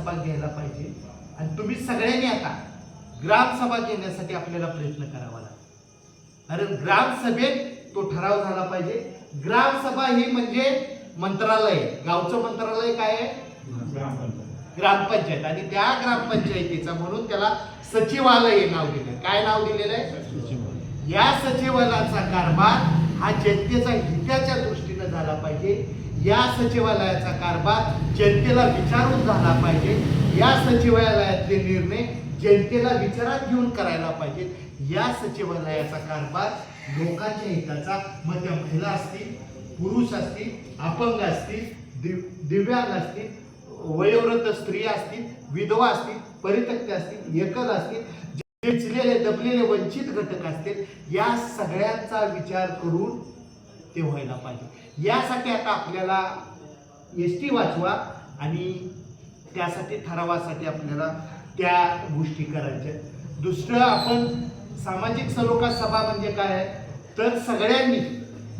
सभा घ्यायला पाहिजे. आणि तुम्ही सगळ्यांनी आता ग्रामसभा घेण्यासाठी आपल्याला प्रयत्न करावा लागेल. कारण ग्रामसभेत तो ठराव झाला पाहिजे. ग्रामसभा ही म्हणजे मंत्रालय. गावचं मंत्रालय काय आहे? ग्रामपंचायत. आणि त्या ग्रामपंचायतीचा म्हणून त्याला सचिवालय नाव दिलं काय नाव दिलेलं आहे? या सचिवालयाचा कारभार हा जनतेचा हिताच्या झाला पाहिजे. या सचिवालयाचा कारभार जनतेला विचारून झाला पाहिजे. या सचिवालयातले निर्णय जनतेला विचारात घेऊन करायला पाहिजेत. या सचिवालयाचा कारभार लोकांच्या हिताचा. मग त्या महिला असतील पुरुष असतील अपंग असतील दिव दिव्यांग असतील वयोवृद्ध स्त्री असतील विधवा असतील परित्यक्त असतील एकल असतील जे दबलेले वंचित घटक असतील या सगळ्यांचा विचार करून ते व्हायला पाहिजे. यासाठी आता आपल्याला एस टी वाचवा आणि त्यासाठी ठरावासाठी आपल्याला त्या गोष्टी करायच्या दुसरं आपण सामाजिक सलोखा सभा म्हणजे काय? आहे तर सगळ्यांनी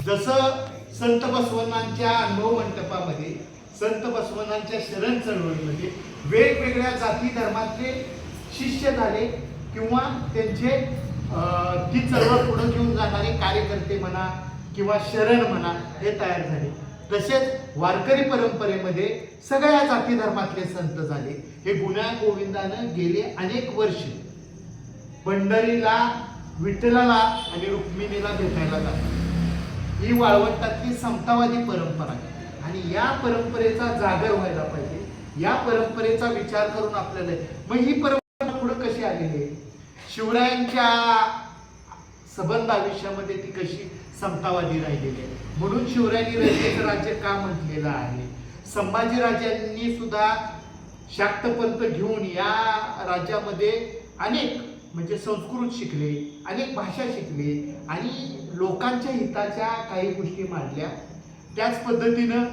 जसं संत बसवनांच्या अनुभव मंडपामध्ये संत बसवनांच्या शरण चळवळीमध्ये वेगवेगळ्या जाती धर्मातले शिष्य झाले किंवा त्यांचे ती चळवळ पुढे घेऊन जाणारे कार्यकर्ते म्हणा किंवा शरण म्हणा हे तयार झाले. तसेच वारकरी परंपरेमध्ये सगळ्या जाती धर्मातले संत झाले. हे गुण्या गोविंदानं गेले अनेक वर्ष. पंढरीला विठ्ठलाला आणि रुक्मिणीला भेटायला जातात. ही वाळवंटातली समतावादी परंपरा आहे. आणि या परंपरेचा जागर व्हायला पाहिजे. या परंपरेचा विचार करून आपल्याला मग ही परंपरा पुढे कशी आलेली आहे? शिवरायांच्या सबंध आयुष्यामध्ये ती कशी समतावादी राहिलेली आहे? म्हणून शिवरायांनी रयतेचं राज्य का म्हटलेलं आहे? संभाजीराजांनी सुद्धा शाक्तपंत घेऊन या राज्यामध्ये अनेक म्हणजे संस्कृत शिकले अनेक भाषा शिकले आणि लोकांच्या हिताच्या काही गोष्टी मांडल्या. त्याच पद्धतीनं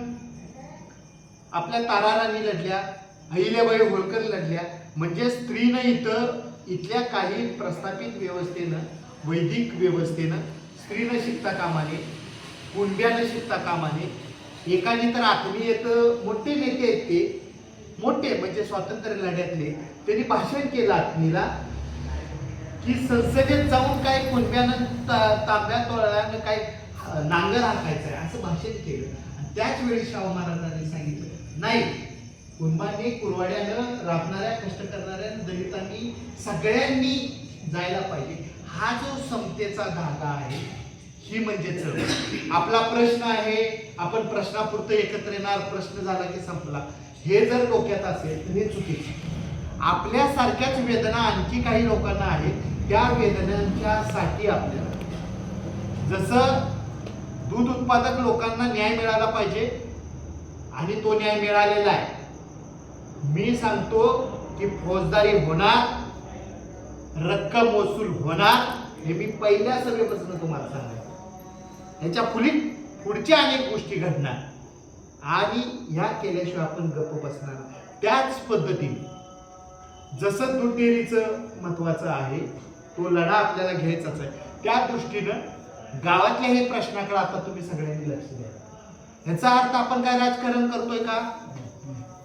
आपल्या ताराराणी लढल्या अहिल्याबाई होळकर लढल्या. म्हणजे स्त्रीनं इथं इथल्या काही प्रस्थापित व्यवस्थेनं वैदिक व्यवस्थेनं स्त्रीनं शिकता कामाने कुणब्यानं शिकता कामाने एकाने तर आत्मीय येतं मोठे नेते आहेत ते. मोठे म्हणजे स्वातंत्र्य लढ्यातले. त्यांनी भाषण केलं आत्मीला की संसदेत जाऊन काय कुणब्यानं ता- तांब्या तोळ्यानं काय नांगर हाकायचं आहे असं भाषण केलं. आणि त्याच वेळी शाहू महाराजांनी सांगितलं नाही कुंभांनी कुरवाड्यानं राबणाऱ्या कष्ट करणाऱ्या दलितांनी सगळ्यांनी जायला पाहिजे. हा जो समतेचा धागा आहे ही म्हणजे चळवळ आपला प्रश्न आहे आपण प्रश्नापुरतं एकत्र येणार प्रश्न झाला की संपला. हे जर डोक्यात असेल तर हे चुकीचं आपल्यासारख्याच वेदना आणखी काही लोकांना आहेत त्या वेदनांच्यासाठी आपल्याला. जसं दूध उत्पादक लोकांना न्याय मिळाला पाहिजे आणि तो न्याय मिळालेला आहे. मी सांगतो की फौजदारी होणार रक्कम वसूल होणार हे मी पहिल्या सभेपासून तुम्हाला सांगायचं. ह्याच्या पुढील पुढच्या अनेक गोष्टी घडणार. आणि ह्या केल्याशिवाय आपण गप्प बसणार त्याच पद्धतीने जसं दुटेरीचं महत्वाचं आहे तो लढा आपल्याला घ्यायचाच आहे. त्या दृष्टीनं गावातल्या हे प्रश्नाकडे आता तुम्ही सगळ्यांनी लक्ष द्या. ह्याचा अर्थ आपण काय राजकारण करतोय का?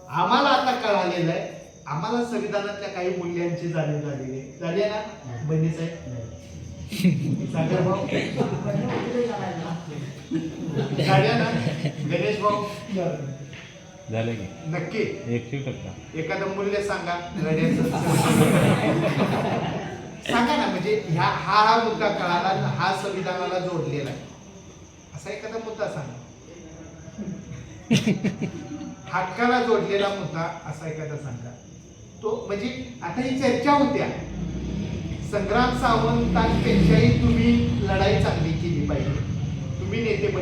आम्हाला आता कळालेलं आहे आम्हाला संविधानातल्या काही मूल्यांची जाणीव झालेली आहे झाली आहे ना बहिणी साहेब? सागर भाऊ? झाल्या ना? गणेश भाऊ? झालं की? नक्की. एकशे टक्का. एखादं मूल्य सांगा. रड्याचं. सांगा ना म्हणजे ह्या हा हा मुद्दा कळाला हा संविधानाला जोडलेला आहे. असा एखादा मुद्दा सांगा. हक्काला जोडलेला मुद्दा असा एखादा सांगा. तो म्हणजे आता ही चर्चा होत्या. संग्राम सावंतांपेक्षाही तुम्ही लढाई चांगली केली पाहिजे. तुम्ही नेते